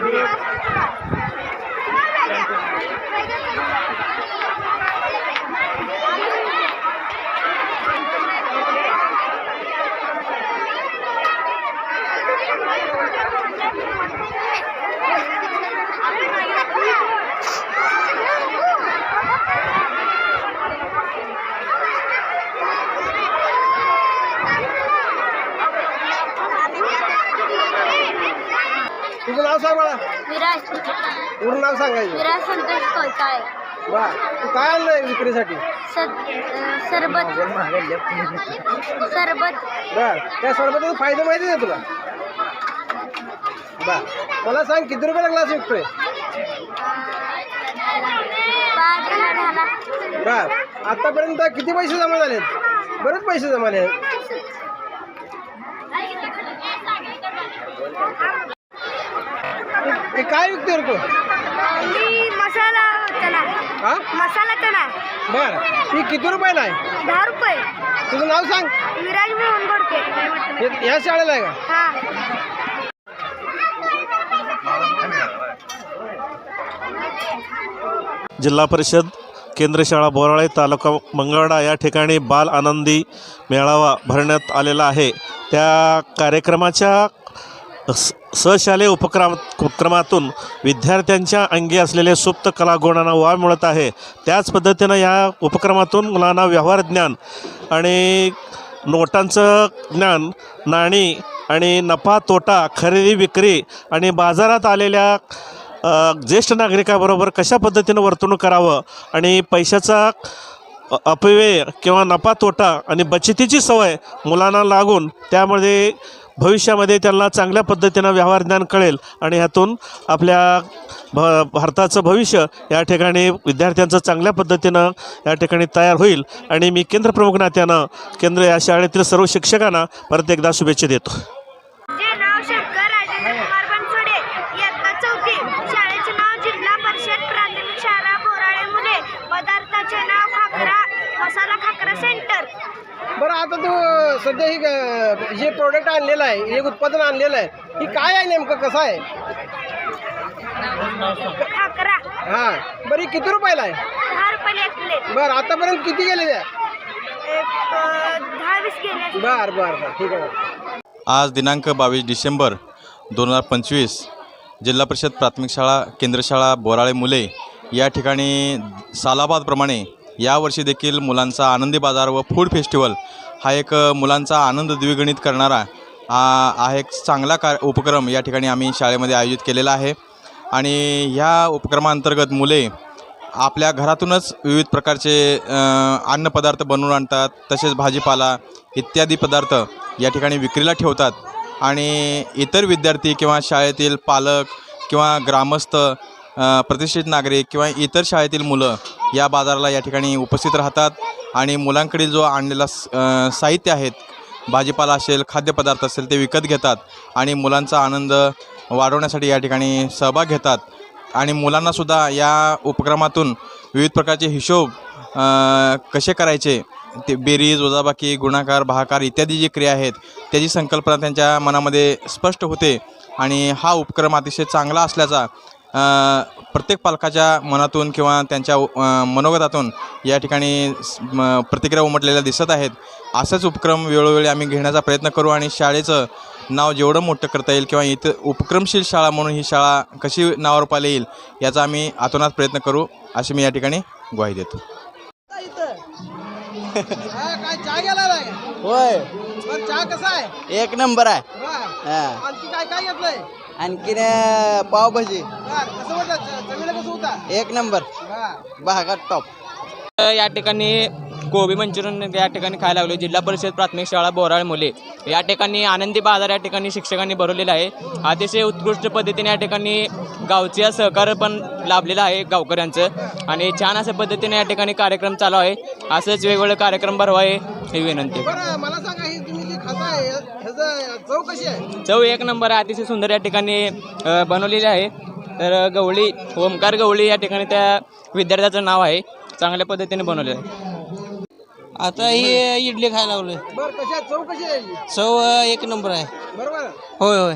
तुझं नाव सांग मला. विराज. पूर्ण नाव सांगायचं. विराज संतोष तू काय आणलंय विक्रीसाठी? सरबत. सरबत. बर त्या सरबताचा फायदा माहिती आहे तुला? बर मला सांग किती रुपयाला ग्लास विकतोय? पाच झाला बर आतापर्यंत किती पैसे जमा झालेत? बरेच पैसे जमा झाले हे काय विकतोय रे तू? मी मसाला चना हा? मसाला चना बर. ती किती रुपयाला आहे? दहा रुपये. तुझं नाव सांग. विराज मोहन गोडके हे- या शाळेला आहे का? हा. जिल्हा परिषद केंद्र शाळा बोराळे तालुका मंगळवाडा या ठिकाणी बाल आनंदी मेळावा भरण्यात आलेला आहे. त्या कार्यक्रमाच्या स सशालेय उपक्रम उपक्रमातून विद्यार्थ्यांच्या अंगी असलेले सुप्त कलागुणांना वाव मिळत आहे. त्याच पद्धतीनं या उपक्रमातून मुलांना व्यवहार ज्ञान आणि नोटांचं ज्ञान नाणी आणि नफा तोटा खरेदी विक्री आणि बाजारात आलेल्या ज्येष्ठ नागरिकाबरोबर कशा पद्धतीनं वर्तणूक करावं आणि पैशाचा अपव्यय किंवा नफा तोटा आणि बचतीची सवय मुलांना लागून त्यामध्ये भविष्यामध्ये त्यांना चांगल्या पद्धतीनं व्यवहार ज्ञान कळेल आणि ह्यातून आपल्या भ भारताचं भविष्य या ठिकाणी विद्यार्थ्यांचं चांगल्या पद्धतीनं या ठिकाणी तयार होईल. आणि मी केंद्रप्रमुख नात्यानं केंद्र या शाळेतील सर्व शिक्षकांना परत एकदा शुभेच्छा देतो जे नाव शंकर राजेंद्र कुमार बनसोडे इयत्ता चौथी शाळेचे नाव जिल्हा परिषद प्राथमिक शाळा बोराळे मुले पदार्थाचे नाव खाकरा मसाला खाकरा सेंटर बरं आता तू सध्या ही जे प्रोडक्ट आणलेलं आहे हे उत्पादन आणलेलं आहे. ही काय आहे नेमकं? कसं आहे? खाकरा हां. बरं ही किती रुपयाला आहे? दहा रुपये एक प्लेट बरं आतापर्यंत किती गेले त्या? एक अं, दहा वीस गेले बरं बरं बरं ठीक आहे. आज दिनांक बावीस डिसेंबर दोन हजार पंचवीस जिल्हा परिषद प्राथमिक शाळा केंद्रशाळा बोराळे मुले या ठिकाणी सालाबादप्रमाणे यावर्षी देखील मुलांचा आनंदी बाजार व फूड फेस्टिवल हा एक मुलांचा आनंद द्विगणित करणारा हा एक चांगला का उपक्रम या ठिकाणी आम्ही शाळेमध्ये आयोजित केलेला आहे. आणि ह्या उपक्रमांतर्गत मुले आपल्या घरातूनच विविध प्रकारचे अन्नपदार्थ बनवून आणतात तसेच भाजीपाला इत्यादी पदार्थ या ठिकाणी विक्रीला ठेवतात. आणि इतर विद्यार्थी किंवा शाळेतील पालक किंवा ग्रामस्थ प्रतिष्ठित नागरिक किंवा इतर शाळेतील मुलं या बाजाराला या ठिकाणी उपस्थित राहतात. आणि मुलांकडील जो आणलेला स- साहित्य आहेत भाजीपाला असेल खाद्यपदार्थ असेल ते विकत घेतात आणि मुलांचा आनंद वाढवण्यासाठी या ठिकाणी सहभाग घेतात. आणि मुलांनासुद्धा या उपक्रमातून विविध प्रकारचे हिशोब कसे करायचे ते बेरीज वजाबाकी गुणाकार भाकार इत्यादी जी क्रिया आहेत त्याची संकल्पना त्यांच्या मनामध्ये स्पष्ट होते आणि हा उपक्रम अतिशय चांगला असल्याचा प्रत्येक पालकाच्या मनातून किंवा त्यांच्या मनोगतातून या ठिकाणी प्रतिक्रिया उमटलेल्या दिसत आहेत. असाच उपक्रम वेळोवेळी आम्ही घेण्याचा प्रयत्न करू आणि शाळेचं नाव जेवढं मोठं करता येईल किंवा इथं उपक्रमशील शाळा म्हणून ही शाळा कशी नावारूपाला येईल याचा आम्ही आतोनात प्रयत्न करू अशी मी या ठिकाणी ग्वाही देतो. होय. बरं चहा कसा आहे? एक नंबर आहे. आणखीन अं, पावभाजी बरं कसं होतं च- चवीला कसं होता एक नंबर. बरं भागात टॉप या ठिकाणी गोबी मंचुरियन या ठिकाणी खायला लागलो. जिल्हा परिषद प्राथमिक शाळा बोराळ मुले. या ठिकाणी आनंदी बाजार या ठिकाणी शिक्षकांनी भरवलेला आहे. अतिशय उत्कृष्ट पद्धतीने या ठिकाणी गावचे सहकार्य पण लाभलेलं आहे गावकऱ्यांचं. आणि छान अशा पद्धतीने या ठिकाणी कार्यक्रम चालू आहे. असंच वेगवेगळे कार्यक्रम भरवावे ही विनंती बरं मला सांगा चव एक नंबर अतिशय सुंदर या ठिकाणी बनवलेली आहे. तर गवळी ओमकार गवळी या ठिकाणी त्या विद्यार्थ्याचं नाव आहे. चांगल्या पद्धतीने बनवले आहे. आता ही इडली खायला लावले चव एक नंबर आहे. होय होय.